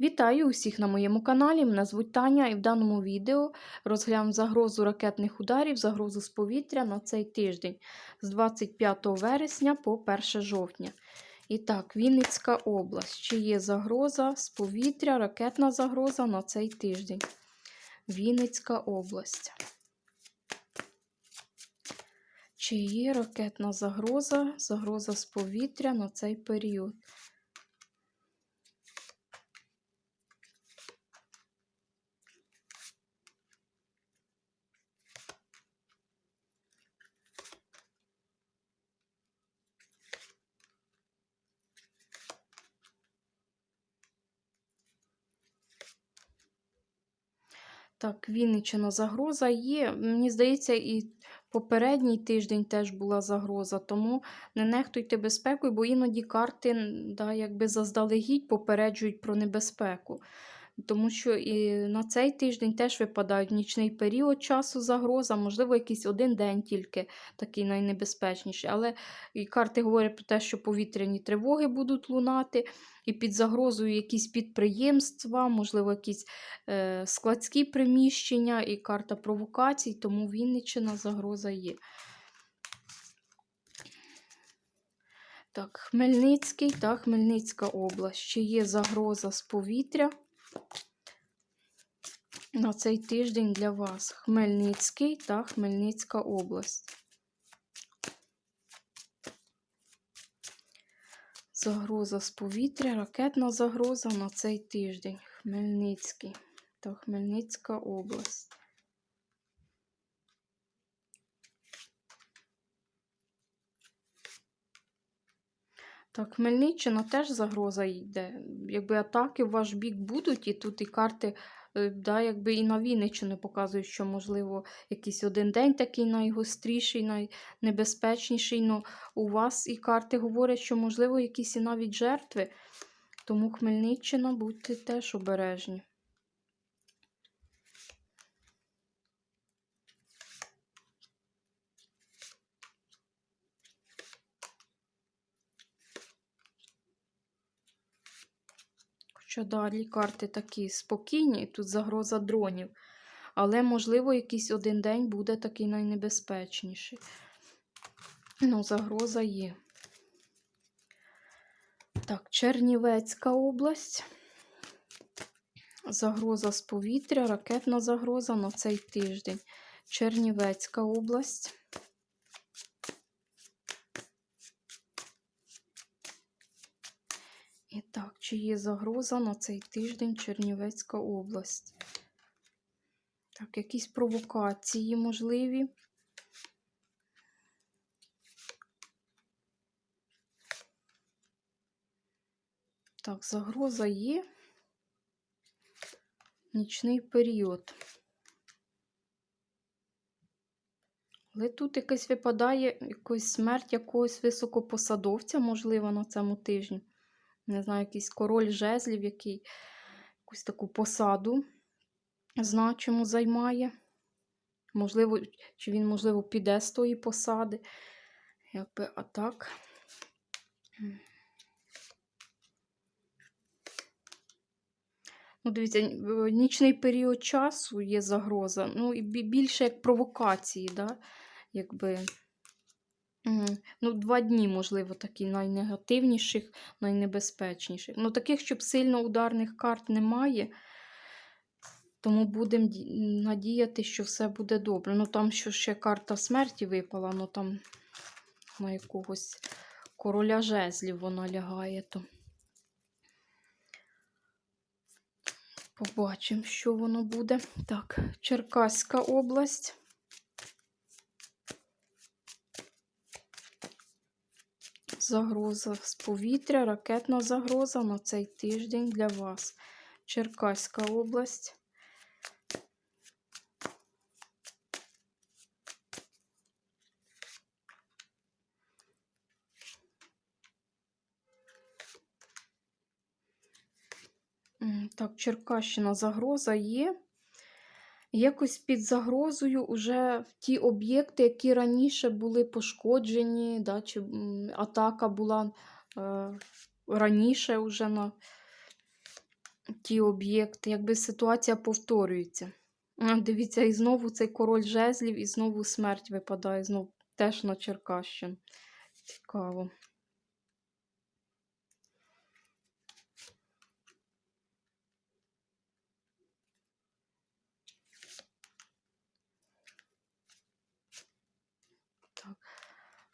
Вітаю усіх на моєму каналі. Мене звуть Таня і в даному відео розглянемо загрозу ракетних ударів, загрозу з повітря на цей тиждень з 25 вересня по 1 жовтня. І так, Вінницька область. Чи є загроза з повітря, ракетна загроза на цей тиждень? Вінницька область. Чи є ракетна загроза, загроза з повітря на цей період? Так, Вінниччина загроза є. Мені здається, і попередній тиждень теж була загроза, тому не нехтуйте безпекою, бо іноді карти да, якби заздалегідь попереджують про небезпеку. Тому що і на цей тиждень теж випадають нічний період часу загроза, можливо, якийсь один день тільки такий найнебезпечніший. Але і карти говорять про те, що повітряні тривоги будуть лунати, і під загрозою якісь підприємства, можливо, якісь е, складські приміщення, і карта провокацій, тому Вінниччина загроза є. Так, Хмельницький та Хмельницька область. Чи є загроза з повітря? На цей тиждень для вас Хмельницький та Хмельницька область. Загроза з повітря, ракетна загроза на цей тиждень. Хмельницький та Хмельницька область. Так, Хмельниччина теж загроза йде. Якби атаки в ваш бік будуть, і тут і карти Е, да, якби і на Вінниччину показують, що, можливо, якийсь один день такий найгостріший, найнебезпечніший. Но у вас і карти говорять, що, можливо, якісь і навіть жертви. Тому Хмельниччина, будьте теж обережні. Що далі карти такі спокійні, тут загроза дронів. Але, можливо, якийсь один день буде такий найнебезпечніший. Ну, загроза є. Так, Чернівецька область. Загроза з повітря, ракетна загроза на цей тиждень. Чернівецька область. І так, чи є загроза на цей тиждень Чернівецька область? Так, якісь провокації можливі. Так, загроза є. Нічний період. Але тут якась випадає якась смерть якогось високопосадовця, можливо, на цьому тижні не знаю, якийсь король жезлів, який якусь таку посаду значимо займає. Можливо, чи він, можливо, піде з тої посади. Якби а так. Ну, дивіться, нічний період часу є загроза. Ну, і більше як провокації, да? якби. Ну, два дні, можливо, такі найнегативніших, найнебезпечніших. Ну, таких, щоб сильно ударних карт немає. Тому будемо надіяти, що все буде добре. Ну, там що ще карта смерті випала, ну там на якогось короля жезлів вона лягає. то Побачимо, що воно буде. Так, Черкаська область. Загроза з повітря, ракетна загроза на цей тиждень для вас. Черкаська область. Так, Черкащина загроза є якось під загрозою вже ті об'єкти, які раніше були пошкоджені, да, чи атака була е, раніше вже на ті об'єкти, якби ситуація повторюється. Дивіться, і знову цей король жезлів, і знову смерть випадає, знову теж на Черкащину. Цікаво. Так.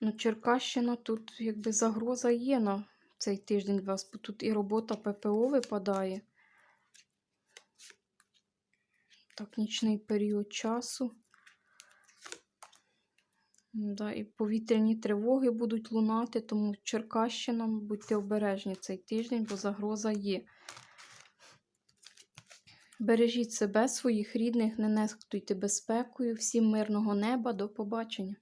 Ну, Черкащина тут якби загроза є на цей тиждень у вас, бо тут і робота ППО випадає. Так, нічний період часу. Да, і повітряні тривоги будуть лунати, тому Черкащина, будьте обережні цей тиждень, бо загроза є. Бережіть себе, своїх рідних, не нехтуйте безпекою. Всім мирного неба, до побачення.